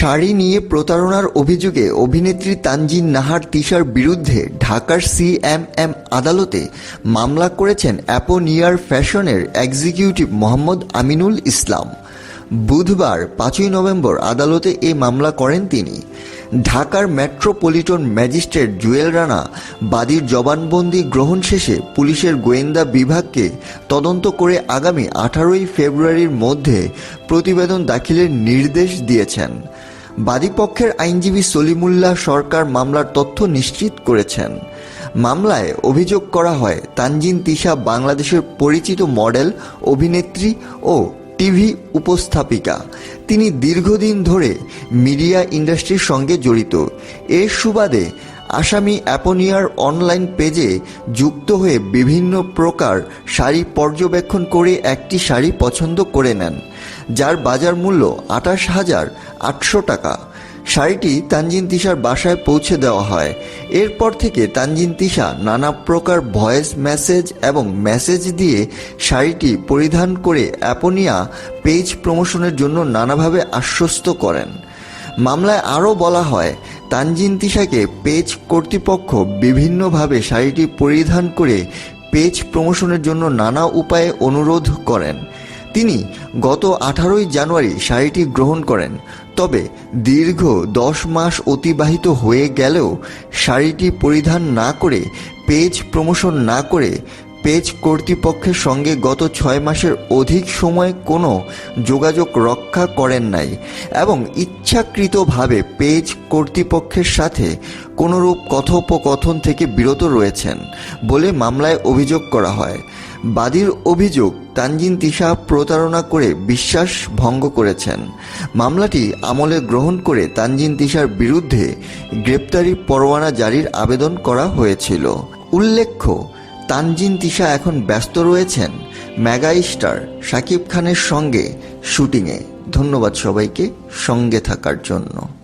শাড়ি নিয়ে প্রতারণার অভিযোগে অভিনেত্রী তানজিন নাহার তিশার বিরুদ্ধে ঢাকার সিএমএম আদালতে মামলা করেছেন অ্যাপোনিয়ার ফ্যাশনের এক্সিকিউটিভ মোহাম্মদ আমিনুল ইসলাম। বুধবার পাঁচই নভেম্বর আদালতে এ মামলা করেন তিনি। ঢাকার মেট্রোপলিটন ম্যাজিস্ট্রেট জুয়েল রানা বাদীর জবানবন্দি গ্রহণ শেষে পুলিশের গোয়েন্দা বিভাগকে তদন্ত করে আগামী আঠারোই ফেব্রুয়ারির মধ্যে প্রতিবেদন দাখিলের নির্দেশ দিয়েছেন। বাদীপক্ষের আইনজীবী সলিমুল্লাহ সরকার মামলার তথ্য নিশ্চিত করেছেন। মামলায় অভিযোগ করা হয়, তানজিন তিশা বাংলাদেশের পরিচিত মডেল, অভিনেত্রী ও টিভি উপস্থাপিকা। তিনি দীর্ঘদিন ধরে মিডিয়া ইন্ডাস্ট্রির সঙ্গে জড়িত। এর সুবাদে আসামি অ্যাপোনিয়ার অনলাইন পেজে যুক্ত হয়ে বিভিন্ন প্রকার শাড়ি পর্যবেক্ষণ করে একটি শাড়ি পছন্দ করে নেন, যার বাজার মূল্য আঠাশ হাজার আটশো টাকা। শাড়িটি তানজিন তিশার বাসায় পৌঁছে দেওয়া হয়। এরপর থেকে তানজিন তিশা নানা প্রকার ভয়েস মেসেজ এবং মেসেজ দিয়ে শাড়িটি পরিধান করে অ্যাপোনিয়া পেজ প্রমোশনের জন্য নানাভাবে আশ্বস্ত করেন। মামলায় আরও বলা হয়, তানজিন তিশাকে পেজ কর্তৃপক্ষ বিভিন্নভাবে শাড়িটি পরিধান করে পেজ প্রমোশনের জন্য নানা উপায়ে অনুরোধ করেন। তিনি গত আঠারোই জানুয়ারি শাড়িটি গ্রহণ করেন। তবে দীর্ঘ দশ মাস অতিবাহিত হয়ে গেলেও শাড়িটি পরিধান না করে পেজ প্রমোশন না করে পেজ কর্তৃপক্ষের সঙ্গে গত ছয় মাসের অধিক সময় কোনো যোগাযোগ রক্ষা করেন নাই এবং ইচ্ছাকৃতভাবে পেজ কর্তৃপক্ষের সাথে কোনোরূপ কথোপকথন থেকে বিরত রয়েছেন বলে মামলায় অভিযোগ করা হয়। বাদীর অভিযোগ তানজিন তিশা প্রতারণা করে বিশ্বাস ভঙ্গ করেছেন। মামলাটি আমলে গ্রহণ করে তানজিন তিশার বিরুদ্ধে গ্রেপ্তারি পরোয়ানা জারির আবেদন করা হয়েছিল। উল্লেখ্য তানজিন তিশা এখন ব্যস্ত রয়েছেন মেগা স্টার শাকিব খানের সঙ্গে শুটিংয়ে। ধন্যবাদ সবাইকে সঙ্গে থাকার জন্য।